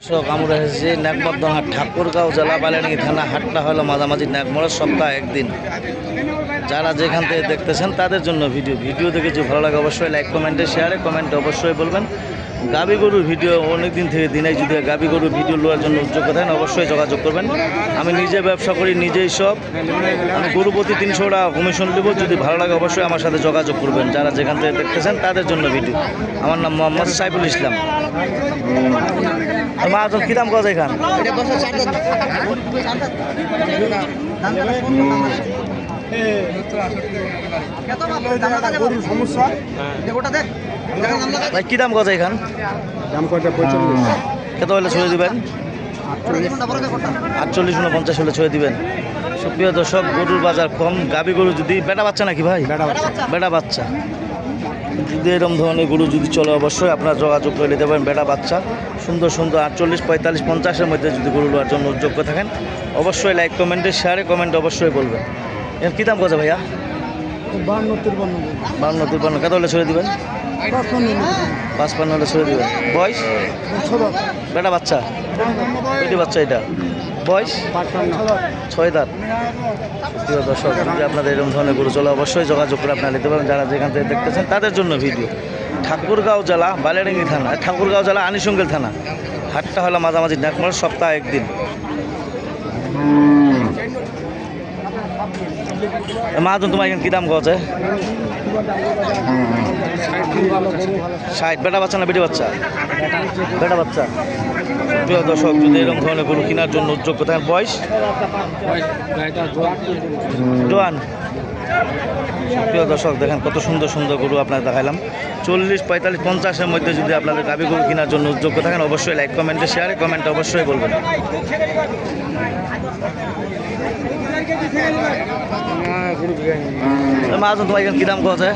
দর্শক আমরা এসেছি নাকবর্ধনা ঠাকুরগাঁও জেলা বালিয়ানি থানা, হাটটা হলো মাঝামাঝি নাকমোড়ের সপ্তাহ একদিন। যারা যেখান থেকে দেখতেছেন তাদের জন্য ভিডিও। ভিডিও দেখেছি ভালো লাগে অবশ্যই লাইক কমেন্টে শেয়ারে কমেন্টে অবশ্যই বলবেন। গাবি গরুর ভিডিও অনেক দিন থেকে দিনে যদি গাবি গরুর ভিডিও নেওয়ার জন্য উদ্যোগ থাকেন অবশ্যই যোগাযোগ করবেন আমি নিজে ব্যবসা করি নিজেই সব আমি গরু প্রতি তিনশো টাকা কমিশন দেবো যদি ভালো লাগে অবশ্যই আমার সাথে যোগাযোগ করবেন যারা যেখান থেকে দেখতেছেন তাদের জন্য ভিডিও আমার নাম মোহাম্মদ সাইফুল ইসলাম আর মা কী দাম কত এখান ভাই কী দাম কত এখান? দাম কয়টা? পঁয়তাল্লিশ। কত হলে ছুঁয়ে দিবেন? আটচল্লিশ। উনপঞ্চাশ হলে ছুঁয়ে দিবেন। সুপ্রিয় দর্শক গরুর বাজার কম। গাবি গরু যদি বেটা বাচ্চা নাকি ভাই? বেটা বাচ্চা। বেটা বাচ্চা। যদি এরকম ধরনের গরু যদি চলে অবশ্যই আপনারা যোগাযোগ করে নিতে পারেন বেটা বাচ্চা। সুন্দর সুন্দর আটচল্লিশ পঁয়তাল্লিশ পঞ্চাশের মধ্যে যদি গরু নেওয়ার জন্য যোগ্য থাকেন অবশ্যই লাইক কমেন্টে শেয়ারে কমেন্ট অবশ্যই বলবেন। এর কী দাম কত ভাইয়া? বান্ন তিরপান্ন। বান্ন কত হলে ছুঁয়ে দিবেন? পাঁচ পান্ন হলে ছুঁয়ে দিবেন। বয়স? বেটা বাচ্চা? বেটি বাচ্চা এটা। বয়স? ছয় দাঁত। প্রিয় দর্শক যদি আপনাদের এরকম ধরনের গরু চলে অবশ্যই যোগাযোগ করে আপনারা নিতে পারেন। যারা যেখান থেকে দেখতেছেন তাদের জন্য ভিডিও। ঠাকুরগাঁও জেলা বালিয়াডাঙ্গি থানা। ঠাকুরগাঁও জেলা আনিসঙ্গেল থানা। হাটটা হলো মাঝামাঝি নাকমার সপ্তাহে একদিন। মাহাজন, তোমার এখানে কী দাম গছে ষাট। বেটা বাচ্চা না বেটি বাচ্চা? বেটা বাচ্চা। প্রিয় দর্শক, যদি এরকম ধরনের গরু কেনার জন্য উদ্যোগ থাকেন, বয়স? জোয়ান। প্রিয় দর্শক, দেখেন কত সুন্দর সুন্দর গরু আপনার দেখালাম চল্লিশ, পঁয়তাল্লিশ, পঞ্চাশের মধ্যে যদি আপনাদের গাবি গরু কেনার জন্য উদ্যোগ থাকেন, অবশ্যই লাইক কমেন্টে শেয়ারে কমেন্টে অবশ্যই বলবেন। মাহাজন তোমার এখানে কী দাম কছে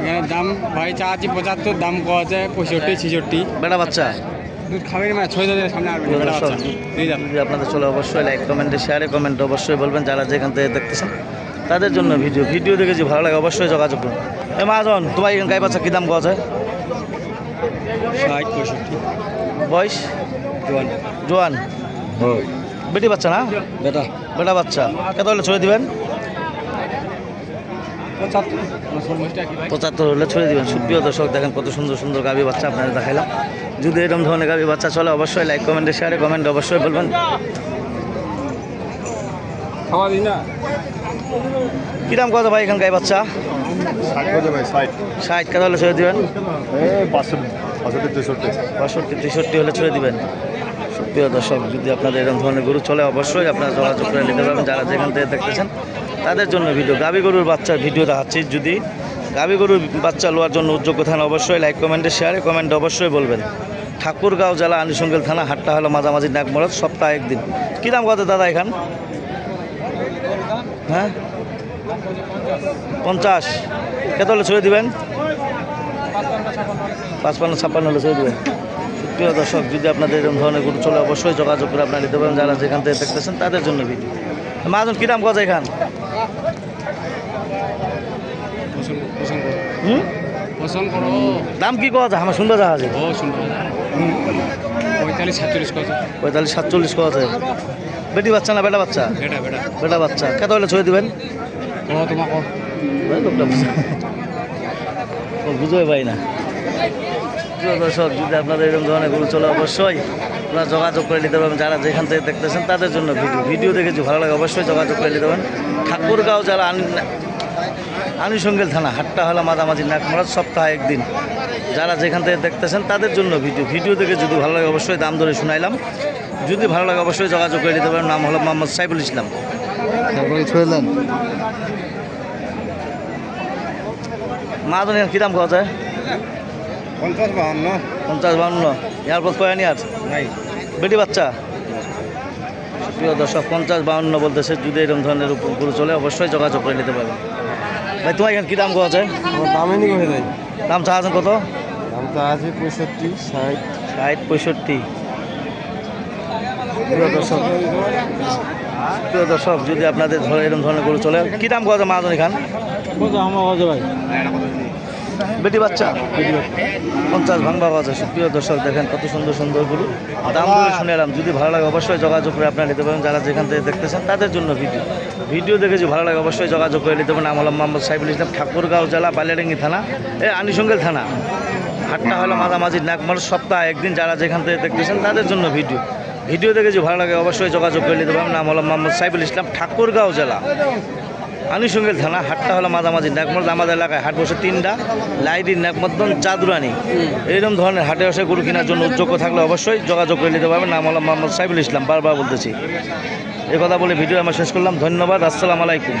এখানে দাম ভাই চা আছে পঁচাত্তর দাম কওয়া আছে পঁয়ষট্টি ছেষট্টি বেটা বাচ্চা দুধ খাবেন মানে ছয় দাদের সামনে আসবে বেটা বাচ্চা। দুই দাম যদি আপনাদের চলে অবশ্যই লাইক কমেন্টে শেয়ারে কমেন্ট অবশ্যই বলবেন যারা যেখান থেকে দেখতেছেন তাদের জন্য ভিডিও ভিডিও দেখে যদি ভালো লাগে অবশ্যই যোগাযোগ করুন। এ মাজন তোমার এখানে গাই বাচ্চা কী দাম ষাট পঁয়ষট্টি। বয়স? জোয়ান। জোয়ান। বেটি বাচ্চা না? বেটা। বেটা বাচ্চা। কত হলে ছড়ে দিবেন? পঁচাত্তর। হলে ছড়ে দিবেন। সুপ্রিয় দর্শক দেখেন কত সুন্দর সুন্দর গাভী বাচ্চা আপনাদের দেখাইলাম। যদি এরকম ধরনের গাভী বাচ্চা চলে অবশ্যই লাইক কমেন্টে শেয়ারে কমেন্ট অবশ্যই বলবেন। খাওয়া দিই না। কী দাম কত ভাই এখানে গাই বাচ্চা? ষাট কত হলে ছড়ে দিবেন? বাষট্টি তেষট্টি হলে ছড়ে দিবেন। সুপ্রিয় দর্শক, যদি আপনাদের এরকম ধরনের গরু চলে, অবশ্যই আপনারা যোগাযোগ করে নিতে পারবেন। যারা যেখান থেকে দেখতেছেন, তাদের জন্য ভিডিও গাবি গরুর বাচ্চার ভিডিও দেখাচ্ছি। যদি গাবি গরুর বাচ্চা লোয়ার জন্য উদ্যোগ থাকেন, অবশ্যই লাইক কমেন্টে শেয়ারে কমেন্ট অবশ্যই বলবেন। ঠাকুরগাঁও জেলা আনিসঙ্গেল থানা, হাটটা হলো মাঝামাঝি নাকমরদ সপ্তাহে একদিন। কী দাম কত দাদা এখান? হ্যাঁ? পঞ্চাশ। কত হলে ছড়ে দিবেন? পাঁচপান্ন, ছাপ্পান্ন হলে ছড়ে দিবেন। প্রিয় দর্শক যদি আপনাদের এরকম ধরনের গরু চলে অবশ্যই যোগাযোগ করে আপনারা নিতে পারেন। যারা যেখান থেকে দেখতেছেন তাদের জন্য ভিডিও মাজন কী দাম কথা এখান? দাম কি কথা আমার শুনতে যাওয়া সুন্দর পঁয়তাল্লিশ সাতচল্লিশ কত পঁয়তাল্লিশ সাতচল্লিশ কথা বেটি বাচ্চা না বেটা বাচ্চা? বেটা বেটা বেটা বাচ্চা। কত হলে ছড়ে দিবেন? ও তোমার কো ওই লোকটা বুঝে ও বুঝোই পাই না। প্রিয় দর্শক যদি আপনাদের এরকম ধরনের গরু চলে অবশ্যই আপনারা যোগাযোগ করে নিতে পারবেন। যারা যেখান থেকে দেখতেছেন তাদের জন্য ভিডিও। ভিডিও দেখে যদি ভালো লাগে অবশ্যই যোগাযোগ করে নিতে পারেন ঠাকুরগাঁও যারা আনুষঙ্গেল থানা হাটটা হলো মাঝামাঝি নাকমরাজ সপ্তাহে একদিন। যারা যেখান থেকে দেখতেছেন তাদের জন্য ভিডিও। ভিডিও দেখে যদি ভালো লাগে অবশ্যই দাম ধরে শুনাইলাম। যদি ভালো লাগে অবশ্যই যোগাযোগ করে নিতে পারেন নাম হলো মোহাম্মদ সাইফুল ইসলাম। মাদনের কী দাম খাওয়া যায় পঞ্চাশ বাহান্ন। পঞ্চাশ বাউন্ন ইয়ার পর কয় নিয়ার নাই। বেটি বাচ্চা? প্রিয় দর্শক পঞ্চাশ বাউন্ন বলতেছে যদি এরকম ধরনের উপর গরু চলে অবশ্যই যোগাযোগ করে নিতে পারবেন। ভাই তোমার এখানে কী দাম খাওয়া যায় দামে নিয়ে হয়ে যায়। দাম কত? দামটা আছে পঁয়ষট্টি ষাট। ষাট পঁয়ষট্টি। প্রিয় দর্শক প্রিয় দর্শক যদি আপনাদের ধরে এরকম ধরনের গরু চলে কী দাম খাওয়া যায় মাহাজন খান আমার ভাই? বেটি বাচ্চা? পঞ্চাশ ভাঙবা যায় সুপ্রিয় দর্শক, দেখেন কত সুন্দর সুন্দর গরু দামগুলো শুনে এলাম, যদি ভালো লাগে অবশ্যই যোগাযোগ করে আপনারা নিতে পারেন। যারা যেখান থেকে দেখতেছেন, তাদের জন্য ভিডিও। ভিডিও দেখে যদি ভালো লাগে, অবশ্যই যোগাযোগ করে নিতে পারেন। আমলাম মোহাম্মদ সাইফুল ইসলাম, ঠাকুরগাঁও জেলা, বালিয়াডাঙ্গি থানা। এ, আনিসঙ্গেল থানা। হাটটা হলো মাঝামাঝি নাকমার সপ্তাহ একদিন যারা যেখান থেকে দেখতেছেন, তাদের জন্য ভিডিও। ভিডিও দেখে যদি ভালো লাগে, অবশ্যই যোগাযোগ করে নিতে পারেন। নাম হলো মোহাম্মদ সাইফুল ইসলাম, ঠাকুরগাঁও জেলা। আনুষঙ্গিক থানা হাটটা হলো মাঝামাঝি নাকমদ আমাদের এলাকায় হাট বসে তিনটা লাইডি নাকমদন চাঁদুরানি। এইরকম ধরনের হাটে বসে গরু কেনার জন্য উদ্যোগ থাকলে অবশ্যই যোগাযোগ করে নিতে পারবেন। নাম হলো মোহাম্মদ সাইফুল ইসলাম বারবার বলতেছি। এ কথা বলে ভিডিও আমরা শেষ করলাম। ধন্যবাদ আসসালামু আলাইকুম।